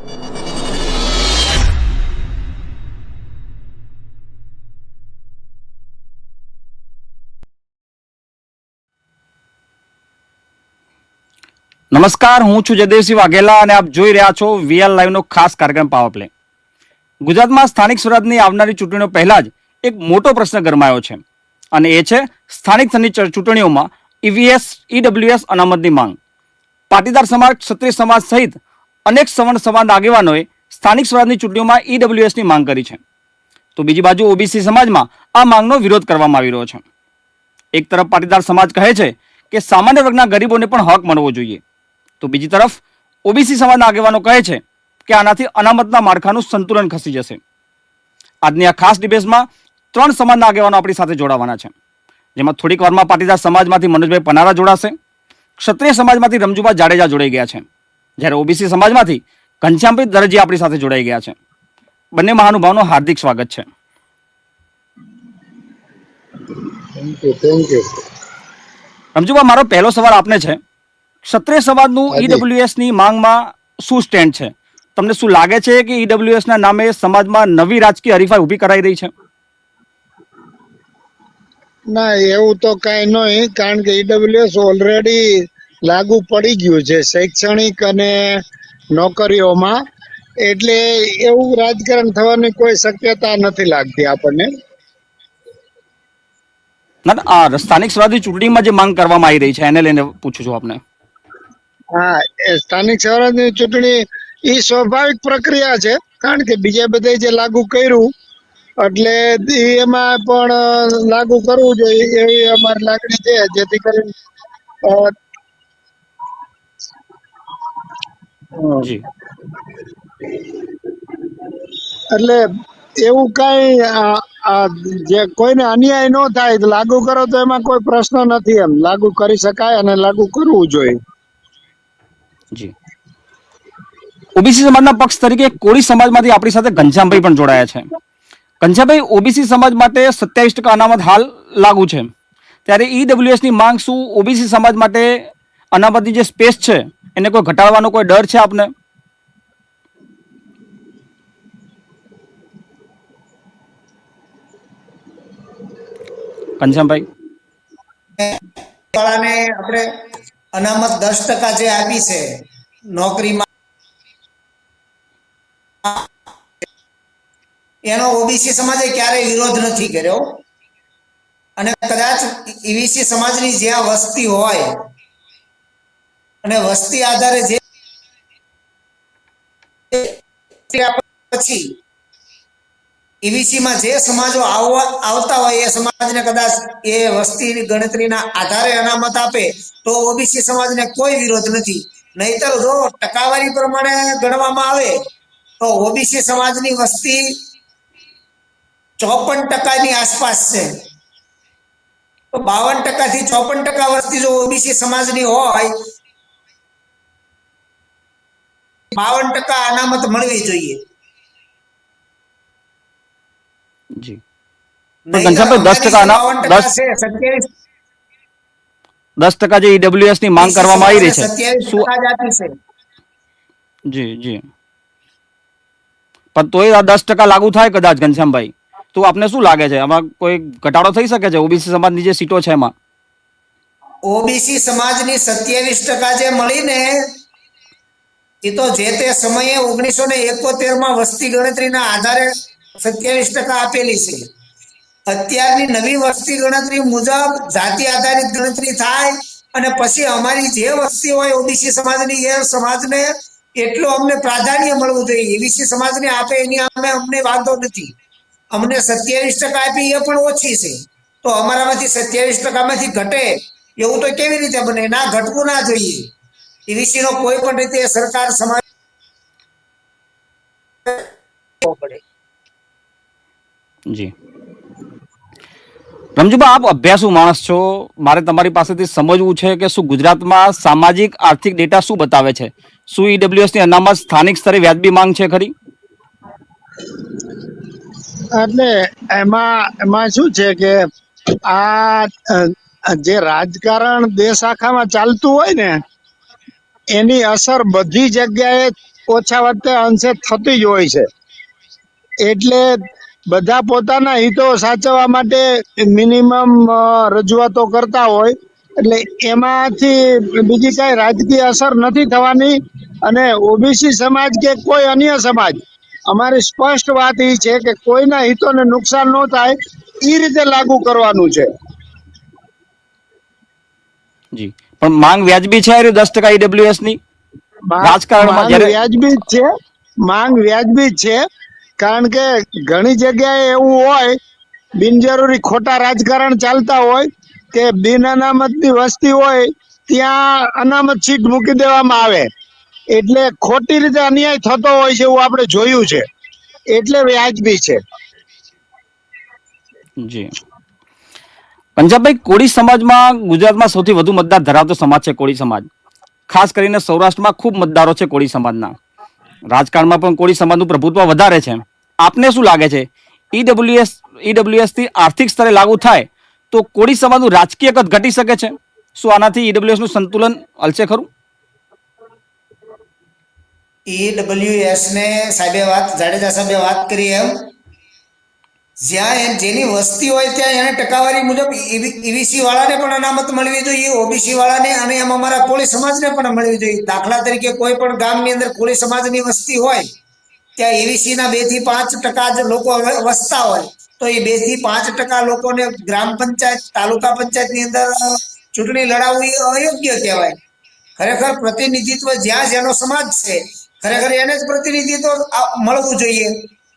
નમસ્કાર, હું છું જયદેવસિંહ વાઘેલા અને આપ જોઈ રહ્યા છો વીએલ લાઈવનો ખાસ કાર્યક્રમ પાવર પ્લે ગુજરાતમાં સ્થાનિક સ્વરાજની આવનારી ચૂંટણીઓ પહેલા જ એક મોટો પ્રશ્ન ગરમાયો છે અને એ છે સ્થાનિક સ્થળની ચૂંટણીઓમાં ઈવીએસ ઈડબ્લ્યુએસ અનામતની માંગ. પાટીદાર સમાજ, ક્ષત્રિય સમાજ સહિત અનેક સવર્ણ સમાજના આગેવાનોએ સ્થાનિક સ્વરાજની ચૂંટણીઓમાં ઈડબ્લ્યુએસની માંગ કરી છે. તો બીજી બાજુ ઓબીસી સમાજમાં આ માંગનો વિરોધ કરવામાં આવી રહ્યો છે. એક તરફ પાટીદાર સમાજ કહે છે કે સામાન્ય વર્ગના ગરીબોને પણ હક મળવો જોઈએ. તો બીજી તરફ ઓબીસી સમાજના આગેવાનો કહે છે કે આનાથી અનામતના માળખાનું સંતુલન ખસી જશે. આજની આ ખાસ ડિબેટમાં ત્રણ સમાજના આગેવાનો આપણી સાથે જોડાવાના છે. જેમાં થોડીક વારમાં પાટીદાર સમાજમાંથી મનોજભાઈ પનારા જોડાશે. ક્ષત્રિય સમાજમાંથી રમજુભા જાડેજા જોડાઈ ગયા છે. જ્યારે ઓબીસી સમાજમાંથી ઘનશ્યામભાઈ દરજી આપણી સાથે જોડાઈ ગયા છે. બંને મહાનુભાવનું હાર્દિક સ્વાગત છે. થેન્ક યુ થેન્ક યુ મારો પહેલો સવાલ આપને છે. ક્ષત્રિય સમાજનું ઈડબ્લ્યુએસની માંગમાં શું સ્ટેન્ડ છે? તમને શું લાગે છે કે ઈડબ્લ્યુએસ ના નામે સમાજમાં નવી રાજકીય હરીફાઈ ઊભી કરાઈ રહી છે? ના એવું તો કઈ નહીં કારણ કે ઈડબ્લ્યુએસ ઓલરેડી લાગુ પડી ગયું છે શૈક્ષણિક અને નોકરીઓમાં. એટલે એવું રાજકારણ થવાની કોઈ શક્યતા નથી લાગતી આપણને. ના સ્થાનિક સ્વરાજની ચૂંટણીમાં જે માંગ કરવામાં આવી રહી છે એને લઈને પૂછું છું આપને. હા સ્થાનિક સ્વરાજની ચૂંટણી એ સ્વાભાવિક પ્રક્રિયા છે કારણ કે બીજે બધે જે લાગુ કર્યું એટલે એમાં પણ લાગુ કરવું જોઈએ એવી અમારી લાગણી છે જેથી કરીને જી. એટલે એવું કઈ જે કોઈને અન્યાય ન થાય લાગુ કરો તો એમાં કોઈ પ્રશ્ન નથી એમ. લાગુ કરી શકાય અને લાગુ કરવું જોઈએ. જી. ઓબીસી સમાજના પક્ષ તરીકે કોળી સમાજમાંથી આપણી સાથે ઘનશ્યામભાઈ પણ જોડાયા છે. ઘનશ્યામભાઈ ઓબીસી સમાજ માટે સત્યાવીસ ટકા અનામત હાલ લાગુ છે. ત્યારે ઈડબ્લ્યુએસની માંગ શું? ઓબીસી સમાજ માટે અનામતની જે સ્પેસ છે એને કોઈ ઘટાડવાનો કોઈ ડર છે આપને? ઘનશ્યામભાઈ. આપણે અનામત દસ ટકા જે આપી છે, નોકરીમાં એનો ઓબીસી સમાજે ક્યારેય વિરોધ નથી કર્યો. અને કદાચ ઈવીસી સમાજની જ્યાં વસ્તી હોય અને વસ્તી આધારે જે પછી ઈવીસીમાં જે સમાજો આવતા હોય એ સમાજને કદાચ એ વસ્તીની ગણતરીના આધારે અનામત આપે, તો ઓબીસી સમાજને કોઈ વિરોધ નથી. નહીતર જો ટકાવારી પ્રમાણે ગણવામાં આવે, તો ઓબીસી સમાજની વસ્તી ચોપન ટકાની આસપાસ છે. તો બાવન ટકાથી ચોપન ટકા વસ્તી જો ઓબીસી સમાજની હોય બાવન ટકા અનામત મળવી જોઈએ. જી. દસ ટકા જે ઈડબ્લ્યુએસની માંગ કરવામાં આવી રહી છે. જી જી. પણ તોય આ દસ ટકા લાગુ થાય કદાચ ઘનશ્યામભાઈ. તો આપને શું લાગે છે? આમાં કોઈ ઘટાડો થઈ શકે છે? ઓબીસી સમાજની જે સીટો છે એમાં? ઓબીસી સમાજની સત્યાવીસ ટકા જે મળીને એ તો જે તે સમયે ઓગણીસો ને એકોતેરમાં વસ્તી ગણતરીના આધારે સત્યાવીસ ટકા આપેલી છે. અત્યારની નવી વસ્તી ગણતરી મુજબ જાતિ આધારિત ગણતરી થાય અને પછી અમારી જે વસ્તી હોય ઓબીસી સમાજની, એ સમાજને એટલું અમને પ્રાધાન્ય મળવું જોઈએ. એબીસી સમાજને આપે એની અમે અમને વાંધો નથી. અમને સત્યાવીસ ટકા આપી એ પણ ઓછી છે. તો અમારામાંથી સત્યાવીસ ટકામાંથી ઘટે. એવું તો કેવી રીતે બને? ના, ઘટવું ના જોઈએ. ઈવીસી નો કોઈ પણ રીતે સરકાર સમાજ પડે જી. રમજુબા આપ અભ્યાસુ માણસ છો. મારે તમારી પાસેથી સમજવું છે કે શું ગુજરાતમાં સામાજિક આર્થિક ડેટા શું બતાવે છે? શું ઈડબ્લ્યુએસની અનામત સ્થાનિક સ્તરે વ્યાજબી માંગ છે ખરી? એટલે એમાં એમાં શું છે કે આ જે રાજકારણ દેશ આખામાં ચાલતું હોય ને એની અસર બધી જગ્યાએ ઓછા વર્તે અંશે થતી જ હોય છે. એટલે બધા પોતાના હિતો સાચવવા માટે મિનિમમ રજૂઆતો કરતા હોય. એટલે એમાંથી બીજી કાંઈ રાજકીય અસર નથી થવાની અને ઓબીસી સમાજ કે કોઈ અન્ય સમાજ, અમારી સ્પષ્ટ વાત એ છે કે કોઈના હિતોને નુકસાન ન થાય એ રીતે લાગુ કરવાનું છે. જી. પણ માંગ વ્યાજબી છે આ દસ ટકા ઈડબ્લ્યુએસની રાજકારણમાં વ્યાજબી છે. માંગ વ્યાજબી છે. કારણ કે ઘણી જગ્યાએ એવું હોય બિનજરૂરી ખોટા રાજકારણ ચાલતા હોય કે બિન અનામતની વસ્તી હોય ત્યાં અનામત સીટ મૂકી દેવામાં આવે. એટલે ખોટી રીતે અન્યાય થતો હોય છે એવું આપણે જોયું છે. એટલે વ્યાજબી છે. જી. પંજાબભાઈ, કોળી સમાજમાં ગુજરાતમાં સૌથી વધુ મતદાર ધરાવતો સમાજ છે કોળી સમાજ. ખાસ કરીને સૌરાષ્ટ્રમાં ખૂબ મતદારો છે કોળી સમાજના. રાજકારણમાં પણ કોળી સમાજનું પ્રભુત્વ વધારે છે. આપને શું લાગે છે? ઈડબ્લ્યુએસથી આર્થિક સ્તરે લાગુ થાય તો કોળી સમાજનું રાજકીય કદ ઘટી શકે છે? શું આનાથી ઈડબ્લ્યુએસનું સંતુલન હલશે ખરું? ઈડબ્લ્યુએસ ને સાહેબે વાત, જાડેજા સાહેબે વાત કરી એમ. જ્યાં જેની વસ્તી હોય ત્યાં એને ટકાવારી મુજબ ઈવીસી વાળાને પણ અનામત મળવી જોઈએ ઓબીસી વાળાને અને એમ અમારા કોળી સમાજને પણ મળવી જોઈએ. દાખલા તરીકે કોઈ પણ ગામની અંદર કોળી સમાજની વસ્તી હોય, ત્યાં ઈવીસી ના બેથી પાંચ ટકા જ લોકો વસતા હોય, તો એ બેથી પાંચ ટકા લોકોને ગ્રામ પંચાયત, તાલુકા પંચાયતની અંદર ચૂંટણી લડાવવી અયોગ્ય કહેવાય. ખરેખર પ્રતિનિધિત્વ જ્યાં જેનો સમાજ છે, ખરેખર એને જ પ્રતિનિધિત્વ મળવું જોઈએ.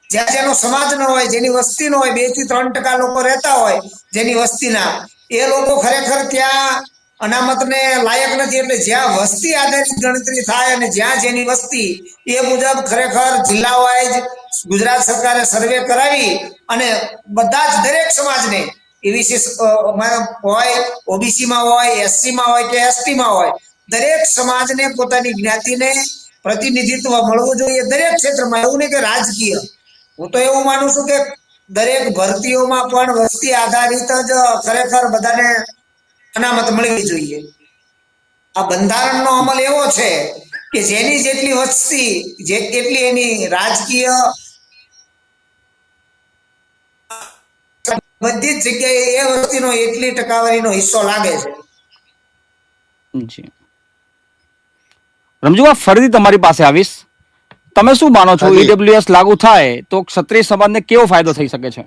જ્યાં જેનો સમાજ ન હોય, જેની વસ્તી ન હોય બેથી ત્રણ ટકા લોકો રહેતા હોય જેની વસ્તીના, એ લોકો ખરેખર ત્યાં અનામતને લાયક નથી. એટલે જ્યાં વસ્તી આધારિત ગણતરી થાય અને જ્યાં જેની વસ્તી, એ મુજબ ખરેખર જિલ્લા વાઇઝ ગુજરાત સરકારે સર્વે કરાવી અને બધા જ દરેક સમાજને એવીસી હોય ઓબીસી માં હોય એસસી માં હોય કે એસટી માં હોય, દરેક સમાજને પોતાની જ્ઞાતિને પ્રતિનિધિત્વ મળવું જોઈએ દરેક ક્ષેત્રમાં. એવું નહીં કે રાજકીય. હું તો એવું માનું છું કે દરેક ભરતીઓમાં પણ વસ્તી આધારિત જ ખરેખર બધાને અનામત મળવી જોઈએ. આ બંધારણનો અમલ એવો છે કે જેની જેટલી વસ્તી, જે એટલી એની રાજકીય બધી જ જગ્યાએ એ વસ્તીનો એટલી ટકાવારીનો હિસ્સો લાગે છે. જી. રમજુબા, ફરીથી તમારી પાસે આવીશ. તમે શું માનો છો. ઈડબ્લ્યુએસ લાગુ થાય તો ક્ષત્રિય સમાજને કેવો ફાયદો થઈ શકે છે?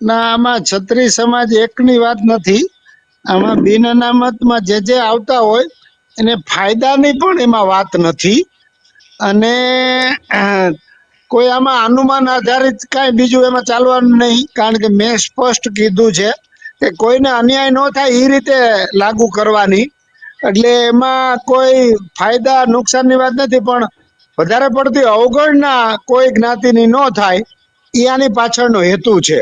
ના આમાં ક્ષત્રિય સમાજ એકની વાત નથી. આમાં બિન અનામતમાં જે જે આવતા હોય એને ફાયદાની પણ એમાં વાત નથી. અને કોઈ આમાં અનુમાન આધારિત કાંઈ બીજું એમાં ચાલવાનું નહીં કારણ કે મેં સ્પષ્ટ કીધું છે કે કોઈને અન્યાય ન થાય એ રીતે લાગુ કરવાની. એટલે એમાં કોઈ ફાયદા, નુકસાનની વાત નથી, પણ વધારે પડતી અવગણના કોઈ જ્ઞાતિની ન થાય એ આની પાછળનો હેતુ છે.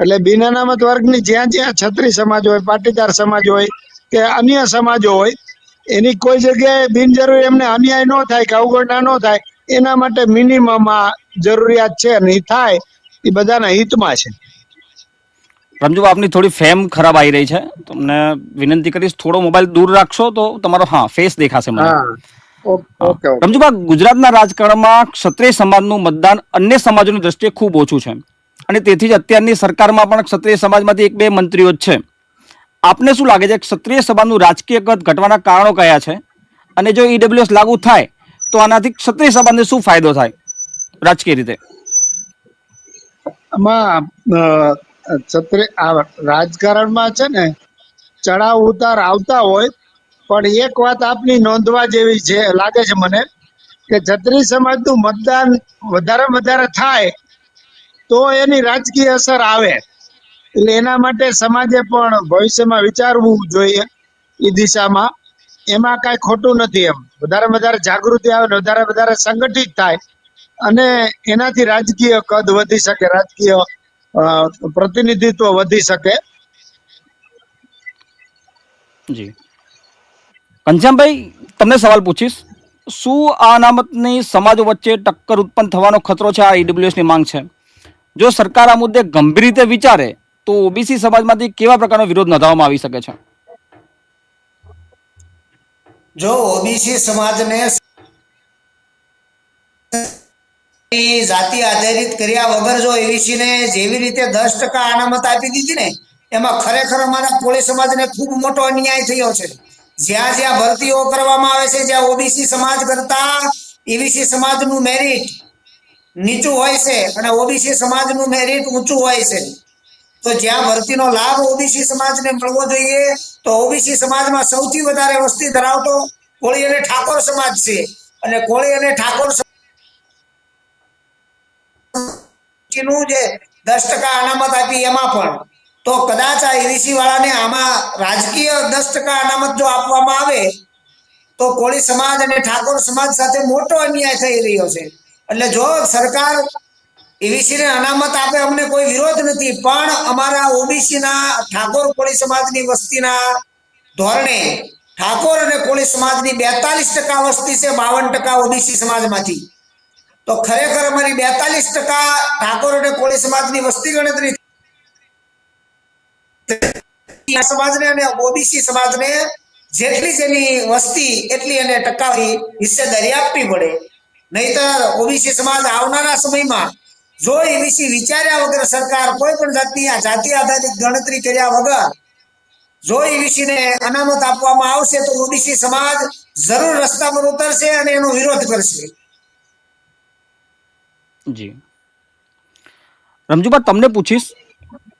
એટલે બિન અનામત વર્ગની જ્યાં જ્યાં છત્રી સમાજ હોય, પાટીદાર સમાજ હોય કે અન્ય સમાજો હોય, એની કોઈ જગ્યાએ બિનજરૂરી એમને અન્યાય ન થાય કે અવગણના ન થાય, એના માટે મિનિમમ આ જરૂરિયાત છે અને થાય એ બધાના હિતમાં છે. રમજુબા આપની થોડી ફેમ ખરાબ આવી રહી છે. તમને વિનંતી કરીશ થોડો મોબાઈલ દૂર રાખશો તો તમારો હા ફેસ દેખાશે મને. રમજુબા ગુજરાતના રાજકારણમાં ક્ષત્રિય સમાજનું મતદાન અન્ય સમાજોની દ્રષ્ટિએ ખૂબ ઓછું છે. અને તેથી જ અત્યારની સરકારમાં પણ ક્ષત્રિય સમાજમાંથી એક બે મંત્રીઓ જ છે. આપને શું લાગે છે ક્ષત્રિય સમાજનું રાજકીય કદ ઘટવાના કારણો કયા છે? અને જો ઈડબ્લ્યુએસ લાગુ થાય તો આનાથી ક્ષત્રિય સમાજને શું ફાયદો થાય? રાજકીય રીતે. આમાં છત્રી આ રાજકારણમાં છે ને ચડાવ ઉતાર આવતા હોય, પણ એક વાત આપની નોંધવા જેવી છે લાગે છે મને, કે છત્રી સમાજનું મતદાન વધારે વધારે થાય, તો એની રાજકીય અસર આવે. એટલે એના માટે સમાજે પણ ભવિષ્યમાં વિચારવું જોઈએ એ દિશામાં. એમાં કાંઈ ખોટું નથી એમ. વધારે વધારે જાગૃતિ આવે વધારે વધારે સંગઠિત થાય. અને એનાથી રાજકીય કદ વધી શકે, રાજકીય પ્રતિનિધિત્વ વધી શકે. જી. ઘનશ્યામભાઈ તમને સવાલ પૂછીશ. શું આ અનામતની સમાજો વચ્ચે ટક્કર ઉત્પન્ન થવાનો ખતરો છે? આ ઈડબ્લ્યુએસની માંગ છે. જો સરકાર આ મુદ્દે ગંભીર રીતે વિચારે તો ઓબીસી સમાજમાંથી કેવા પ્રકારનો વિરોધ નોંધાવવામાં આવી શકે છે? જો ઓબીસી સમાજને જાતિ આધારિત કર્યા વગર જો એવીસીને જેવી રીતે દસ ટકા અનામત આપી દીધી ને, એમાં ખરેખર અમારા કોળી સમાજને ખૂબ મોટો અન્યાય થયો છે. જ્યાં જ્યાં ભરતીઓ કરવામાં આવે છે, જ્યાં ઓબીસી સમાજ કરતા ઈવીસી સમાજનું મેરિટ નીચું હોય છે અને ઓબીસી સમાજનું મેરિટ ઊંચું હોય છે. તો જ્યાં ભરતીનો લાભ ઓબીસી સમાજને મળવો જોઈએ, તો ઓબીસી સમાજમાં સૌથી વધારે વસ્તી ધરાવતો કોળી અને ઠાકોર સમાજ છે. અને કોળી અને ઠાકોર નું જે દસ ટકા અનામત આપી એમાં પણ. તો કદાચ આ એવીસી વાળાને આમાં રાજકીય દસ ટકા અનામત જો આપવામાં આવે, તો કોળી સમાજ અને ઠાકોર સમાજ સાથે મોટો અન્યાય થઈ રહ્યો છે. એટલે જો સરકાર એવીસી ને અનામત આપે, અમને કોઈ વિરોધ નથી. પણ અમારા ઓબીસી ના ઠાકોર કોળી સમાજની વસ્તીના ધોરણે ઠાકોર અને કોળી સમાજની બેતાલીસ ટકા વસ્તી છે, બાવન ટકા ઓબીસી સમાજમાંથી. તો ખરેખર અમારી બેતાલીસ ટકા ઠાકોર અને કોળી સમાજની વસ્તી ગણતરી સમાજને અને ઓબીસી સમાજને જેટલી જેની વસ્તી, એટલી એને ટકાવી હિસ્સેદારી આપવી પડે. નહીતર ઓબીસી સમાજ આવનારા સમયમાં જો એબીસી વિચાર્યા વગર સરકાર કોઈ પણ જાતની જાતિ આધારિત ગણતરી કર્યા વગર જો એબીસી ને અનામત આપવામાં આવશે તો ઓબીસી સમાજ જરૂર રસ્તા પર ઉતરશે અને એનો વિરોધ કરશે. જી. રમજુબા તમને પૂછીશ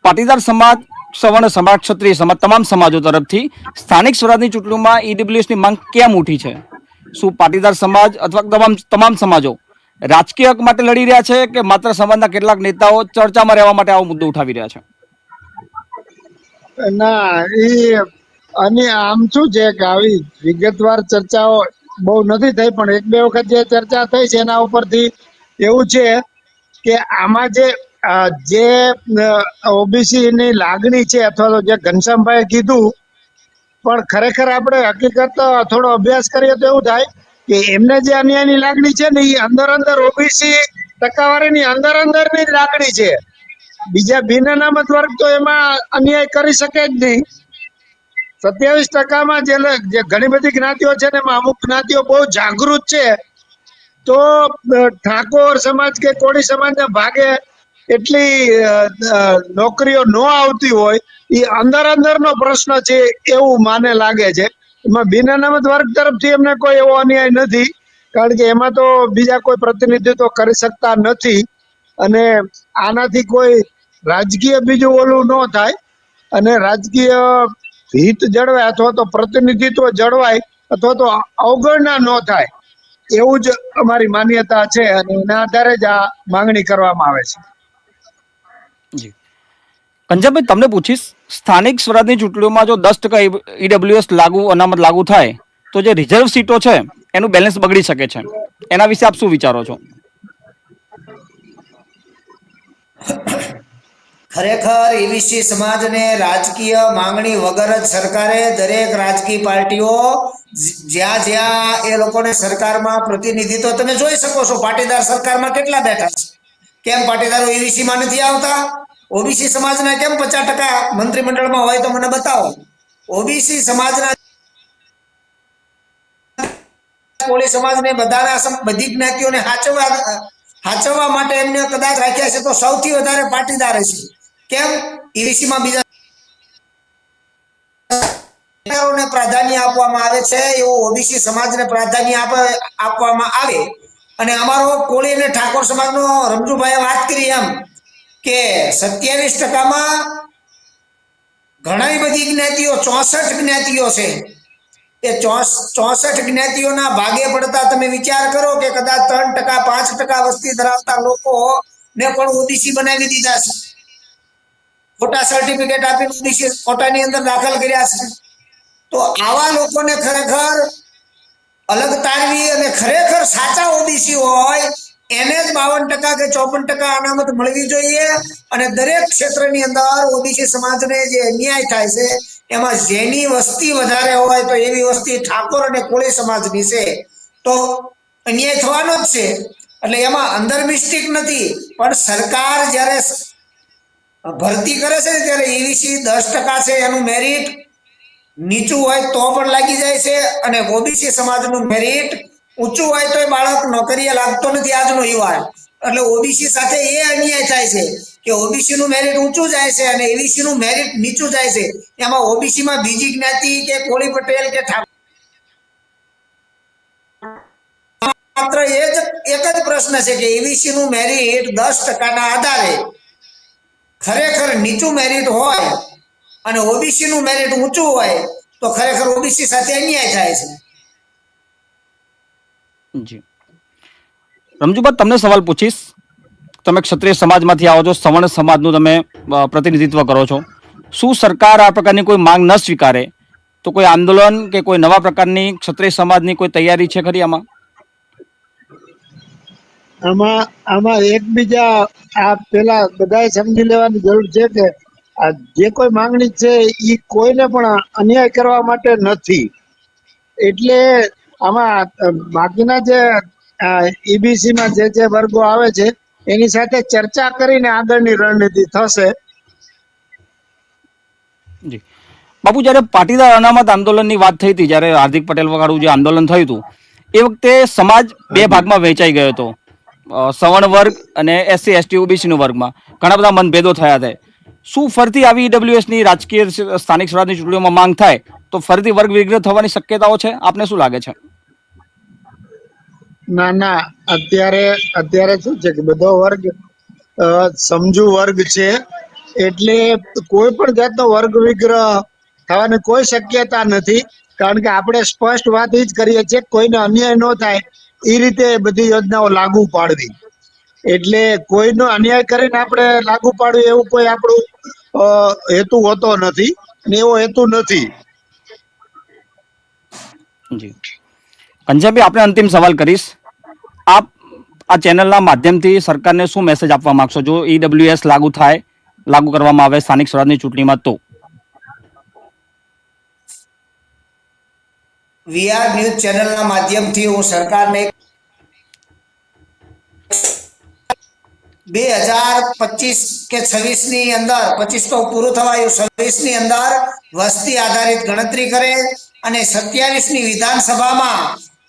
પાટીદાર સમાજ સવર્ણ સમાજ ક્ષત્રિય સમાજ તમામ સમાજો તરફથી સ્થાનિક સ્વરાજની ચૂંટણીમાં ઈડબ્લ્યુએસની માંગ કેમ ઉઠી છે? શું પાટીદાર સમાજ અથવા તમામ તમામ સમાજો રાજકીય હક માટે લડી રહ્યા છે કે માત્ર સમાજના કેટલાક નેતાઓ ચર્ચામાં રહેવા માટે આવો મુદ્દો ઉઠાવી રહ્યા છે? ના એ અને આમ શું છે કે આવી વિગતવાર ચર્ચાઓ બહુ નથી થઈ પણ એક બે વખત જે ચર્ચા થઈ છે એના ઉપરથી એવું છે કે આમાં જે જે ઓબીસી ની લાગણી છે અથવા તો જે ઘનશ્યામભાઈ કીધું, પણ ખરેખર આપણે હકીકત થોડો અભ્યાસ કરીએ તો એવું થાય કે એમને જે અન્યાયની લાગણી છે ને એ અંદર અંદર ઓબીસી ટકાવારીની અંદર અંદરની જ લાગણી છે. બીજા બિન અનામત વર્ગ તો એમાં અન્યાય કરી શકે જ નહીં. સત્યાવીસ ટકામાં જે ઘણી બધી જ્ઞાતિઓ છે ને એમાં અમુક જ્ઞાતિઓ બહુ જાગૃત છે તો ઠાકોર સમાજ કે કોળી સમાજના ભાગે એટલી નોકરીઓ ન આવતી હોય એ અંદર અંદરનો પ્રશ્ન છે એવું માને લાગે છે. એમાં બિન અનામત વર્ગ તરફથી એમને કોઈ એવો અન્યાય નથી, કારણ કે એમાં તો બીજા કોઈ પ્રતિનિધિત્વ કરી શકતા નથી. અને આનાથી કોઈ રાજકીય બીજું ઓલું ન થાય. અને રાજકીય હિત જળવાય અથવા તો પ્રતિનિધિત્વ જળવાય અથવા તો અવગણના ન થાય. એવું જ અમારી માન્યતા છે અને એના આધારે જ આ માંગણી કરવામાં આવે છે. જી. કંજનભાઈ તમને પૂછીશ સ્થાનિક સ્વરાજની ચૂંટણીઓમાં જો દસ ટકા ઈડબ્લ્યુએસ લાગુ અનામત લાગુ થાય તો જે રિઝર્વ સીટો છે એનું બેલેન્સ બગડી શકે છે. એના વિશે આપ શું વિચારો છો? ખરેખર એબીસી સમાજને રાજકીય માંગણી વગર જ સરકારે દરેક રાજકીય પાર્ટીઓ જ્યાં જ્યાં એ લોકોને સરકારમાં પ્રતિનિધિત્વ તમે જોઈ શકો છો, પાટીદાર સરકારમાં કેટલા બેઠા છે. કેમ પાટીદારો એબીસીમાં નથી આવતા? ઓબીસી સમાજના કેમ પચાસ ટકા મંત્રીમંડળમાં હોય તો મને બતાવો. ઓબીસી સમાજના કોળી સમાજને બધાના બધી જ્ઞાતિઓને સાચવવા સાચવવા માટે એમને કદાચ રાખ્યા છે તો સૌથી વધારે પાટીદાર છે. કેમ? ઈવીસીમાં બીજા ને પ્રાધાન્ય આપવામાં આવે છે, એવું ઓબીસી સમાજને પ્રાધાન્ય આપ- આપવામાં આવે. અને અમારો કોળી અને ઠાકોર સમાજનો રમજુભાઈએ વાત કરી એમ કે સત્યાવીસ ટકામાં ઘણી બધી જ્ઞાતિઓ, ચોસઠ જ્ઞાતિઓ છે. એ ચોસઠ જ્ઞાતિઓના ભાગે પડતા તમે વિચાર કરો કે કદાચ ત્રણ ટકા, પાંચ ટકા વસ્તી ધરાવતા લોકો ને પણ ઓબીસી બનાવી દીધા છે. ખોટા સર્ટિફિકેટ આપીને ઓબીસી ખોટાની અંદર દાખલ કર્યા છે. તો આવા લોકોને ખરેખર અલગ તારવી અને ખરેખર સાચા ઓબીસી હોય, એને જ બાવન ટકા કે ચોપન ટકા અનામત મળવી જોઈએ અને દરેક ક્ષેત્રની અંદર ઓબીસી સમાજને જે અન્યાય થાય છે, એમાં જેની વસ્તી વધારે હોય તો એવી વસ્તી ઠાકોર અને કોળી સમાજની છે. તો અન્યાય થવાનો જ છે. એટલે એમાં અંદર મિસ્ટેક નથી. પણ સરકાર જ્યારે ભરતી કરે છે ત્યારે એવીસી દસ ટકા છે એનું મેરિટ નીચું હોય તો પણ લાગી જાય છે અને ઓબીસી સમાજનું મેરિટ ઊંચું હોય તો બાળક નોકરીએ લાગતો નથી આજનો યુવાન. એટલે ઓબીસી સાથે એ અન્યાય થાય છે કે ઓબીસી નું મેરિટ ઊંચું જાય છે અને એબીસી નું મેરિટ નીચું જાય છે. એમાં ઓબીસી માં બીજી જ્ઞાતિ કે કોળી પટેલ કે માત્ર એ જ, એક જ પ્રશ્ન છે કે એબીસી નું મેરિટ દસ ટકાના આધારે ખરેખર નીચું મેરિટ હોય અને ઓબીસી નું મેરિટ ઊંચું હોય તો ખરેખર ઓબીસી સાથે અન્યાય થાય છે. જી. રમજુબા તમને સવાલ પૂછીશ. તમે ક્ષત્રિય સમાજમાંથી આવો છો સવર્ણ સમાજનું તમે પ્રતિનિધિત્વ કરો છો. શું સરકાર આ પ્રકારની કોઈ માંગ ન સ્વીકારે? તો કોઈ આંદોલન કે કોઈ નવા પ્રકારની ક્ષત્રિય સમાજની કોઈ તૈયારી છે ખરી આમાં? આમાં આમાં એકબીજા આ પેલા બધાએ સમજી લેવાની જરૂર છે કે જે કોઈ માંગણી છે એ કોઈને પણ અન્યાય કરવા માટે નથી. એટલે આમાં બાકીના જે ઈબીસી માં જે જે વર્ગો આવે છે એની સાથે ચર્ચા કરીને આગળની રણનીતિ થશે. જી. બાપુ જ્યારે પાટીદાર અનામત આંદોલનની વાત થઈ હતી જ્યારે હાર્દિક પટેલ વાળું જે આંદોલન થયું હતું એ વખતે સમાજ બે ભાગમાં વહેંચાઈ ગયો હતો. સવર્ણ વર્ગ અને એસસી એસટી ઓબીસીનો વર્ગમાં. ઘણા બધા મનભેદો થયા હતા. શું ફરીથી આવી ઈડબ્લ્યુએસની રાજકીય સ્થાનિક સ્વરાજની ચૂંટણીઓમાં માંગ થાય, તો ફરીથી વર્ગ વિગ્રહ થવાની શક્યતાઓ છે? આપને શું લાગે છે? ના ના. અત્યારે અત્યારે શું છે કે બધો વર્ગ સમજુ વર્ગ છે. એટલે કોઈ પણ જાતનો વર્ગ વિગ્રહ થવાની કોઈ શક્યતા નથી. કારણ કે આપણે સ્પષ્ટ વાત એ જ કરીએ છીએ કોઈને અન્યાય ન થાય. એ રીતે બધી યોજનાઓ લાગુ પાડવી. એટલે કોઈનો અન્યાય કરીને આપણે લાગુ પાડવું એવું કોઈ આપણું હેતુ હોતો નથી અને એવો હેતુ નથી. જી. કંજાભાઈ આપણે અંતિમ સવાલ કરીશ. આપ આ ચેનલના માધ્યમથી સરકારને શું મેસેજ આપવા માંગશો? જો ઈડબ્લ્યુએસ લાગુ થાય લાગુ કરવામાં આવે સ્થાનિક સ્વરાજની ચૂંટણીમાં તો. વીઆર ન્યૂઝ ચેનલના માધ્યમથી હું સરકારને બે હજાર પચીસ કે છવ્વીસની અંદર, પચીસ તો પૂરું થવાયું છવ્વીસની અંદર વસ્તી આધારિત ગણતરી કરે અને સત્યાવીસની વિધાનસભામાં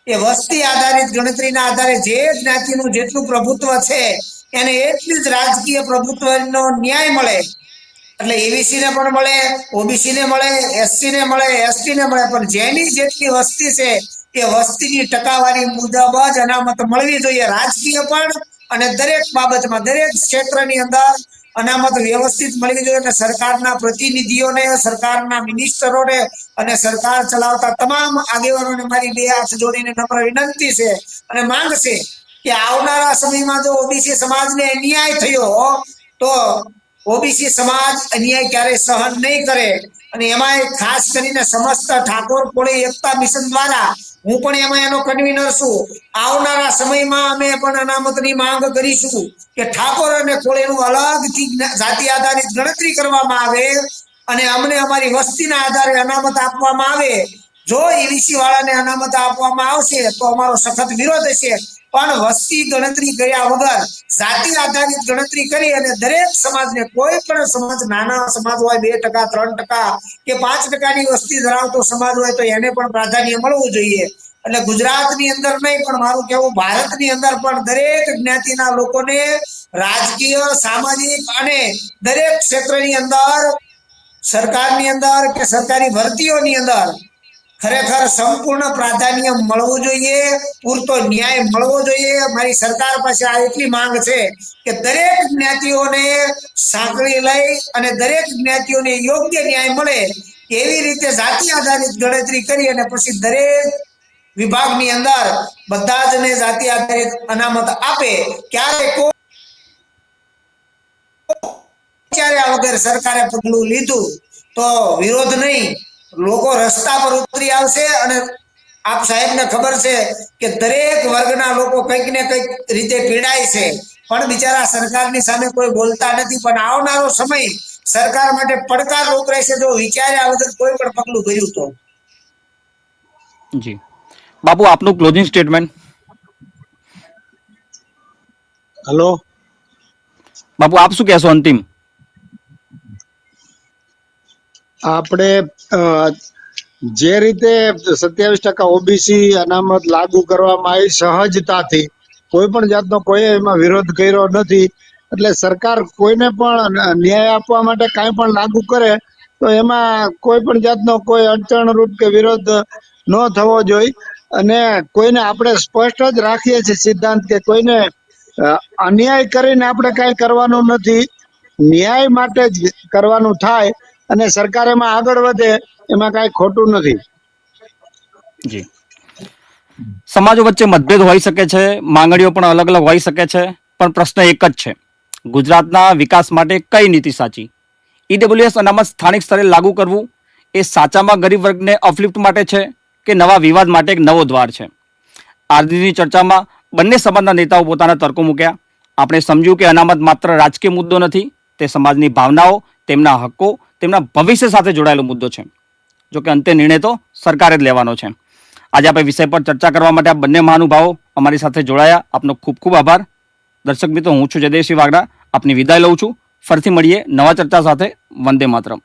એ વસ્તી આધારિત ગણતરીના આધારે જે જ્ઞાતિનું જેટલું પ્રભુત્વ છે, એને એટલી જ રાજકીય પ્રભુત્વનો ન્યાય મળે. એટલે એબીસી ને પણ મળે ઓબીસી ને મળે એસસી ને મળે એસટી ને મળે, પણ જેની જેટલી વસ્તી છે, એ વસ્તીની ટકાવારી મુજબ જ અનામત મળવી જોઈએ. રાજકીય પણ અને દરેક બાબતમાં, દરેક ક્ષેત્રની અંદર અનામત વ્યવસ્થિત મળી જોઈએ અને સરકારના પ્રતિનિધિઓને, સરકારના મિનિસ્ટરોને અને સરકાર ચલાવતા તમામ આગેવાનોને મારી બે હાથ જોડીને નમ્ર વિનંતી છે અને માંગ છે કે આવનારા સમયમાં જો ઓબીસી સમાજને અન્યાય થયો, તો ઓબીસી સમાજ અન્યાય ક્યારેય સહન નહીં કરે. અને એમાં ખાસ કરીને સમસ્ત ઠાકોર કોળી એકતા મિશન દ્વારા હું પણ એમાં એનો કન્વીનર છું. આવનારા સમયમાં અમે પણ અનામતની માંગ કરીશું કે ઠાકોર અને કોળીનું અલગથી જાતિ આધારિત ગણતરી કરવામાં આવે અને અમને અમારી વસ્તીના આધારે અનામત આપવામાં આવે. જો ઈવીસી વાળાને અનામત આપવામાં આવશે તો અમારો સખત વિરોધ હશે. પણ વસ્તી ગણતરી કર્યા વગર જાતિ આધારિત ગણતરી કરી અને દરેક સમાજને કોઈ પણ સમાજ, નાના સમાજ હોય, બે ટકા, ત્રણ ટકા કે પાંચ ટકાની વસ્તી ધરાવતો સમાજ હોય તો એને પણ પ્રાધાન્ય મળવું જોઈએ. એટલે ગુજરાતની અંદર નહીં, પણ મારું કહેવું ભારતની અંદર પણ દરેક જ્ઞાતિના લોકોને રાજકીય, સામાજિક અને દરેક ક્ષેત્રની અંદર સરકારની અંદર કે સરકારી ભરતીઓની અંદર ખરેખર સંપૂર્ણ પ્રાધાન્ય મળવું જોઈએ, પૂરતો ન્યાય મળવો જોઈએ. મારી સરકાર પાસે આ એટલી માંગ છે કે દરેક જ્ઞાતિઓને સાંકળી લઈ અને દરેક જ્ઞાતિઓને યોગ્ય ન્યાય મળે એવી રીતે જાતિ આધારિત ગણતરી કરી અને પછી દરેક વિભાગની અંદર બધા જ ને જાતિ આધારિત અનામત આપે. ક્યારે કોઈ આ વગર સરકારે પગલું લીધું? તો વિરોધ નહીં. લોકો રસ્તા પર ઉતરી આવશે અને આપ સાહેબને ખબર છે કે દરેક વર્ગના લોકો કંઈક ને કંઈક રીતે પીડાય છે. પણ બિચારા સરકારની સામે કોઈ બોલતા નથી. પણ આવનારો સમય સરકાર માટે પડકારરૂપ રહેશે જો વિચાર્યા વગર કોઈ પણ પગલું ભર્યું તો. જી. બાપુ આપનું ક્લોઝિંગ સ્ટેટમેન્ટ હલો બાપુ આપ શું કહેશો અંતિમ? આપણે જે રીતે સત્યાવીસ ટકા ઓબીસી અનામત લાગુ કરવામાં આવી સહજતાથી, કોઈ પણ જાતનો કોઈ એમાં વિરોધ કર્યો નથી, એટલે સરકાર કોઈને પણ ન્યાય આપવા માટે કાંઈ પણ લાગુ કરે, તો એમાં કોઈ પણ જાતનો કોઈ અડચણરૂપ કે વિરોધ ન થવો જોઈએ. અને કોઈને આપણે સ્પષ્ટ જ રાખીએ છીએ સિદ્ધાંત કે કોઈને અન્યાય કરીને આપણે કાંઈ કરવાનું નથી. ન્યાય માટે જ કરવાનું થાય અને સરકાર એમાં આગળ વધે, એમાં કાંઈ ખોટું નથી. જી. સમાજો વચ્ચે મતભેદ હોઈ શકે છે, માંગણીઓ પણ અલગ અલગ હોઈ શકે છે, પણ પ્રશ્ન એક જ છે. ગુજરાતના વિકાસ માટે કઈ નીતિ સાચી? ઈડબ્લ્યુએસ અનામત સ્થાનિક સ્તરે લાગુ કરવું એ સાચામાં ગરીબ વર્ગને અપલિફ્ટ માટે છે કે નવા વિવાદ માટે એક નવો દ્વાર છે? આજની ચર્ચામાં બંને સમાજના નેતાઓ પોતાના તર્કો મૂક્યા. આપણે સમજ્યું કે અનામત માત્ર રાજકીય મુદ્દો નથી, તે સમાજની ભાવનાઓ, તેમના હક્કો તેમના ભવિષ્ય સાથે જોડાયેલો મુદ્દો છે. જો કે અંતે નિર્ણય તો સરકારે જ લેવાનો છે. આજે આપણે વિષય પર ચર્ચા કરવા માટે આ બંને મહાનુભાવો અમારી સાથે જોડાયા. આપનો ખૂબ ખૂબ આભાર. દર્શક મિત્રો, હું છું જયદેવસિંહ વાગડા આપની વિદાય લઉં છું. ફરીથી મળીએ નવા ચર્ચા સાથે. વંદે માતરમ.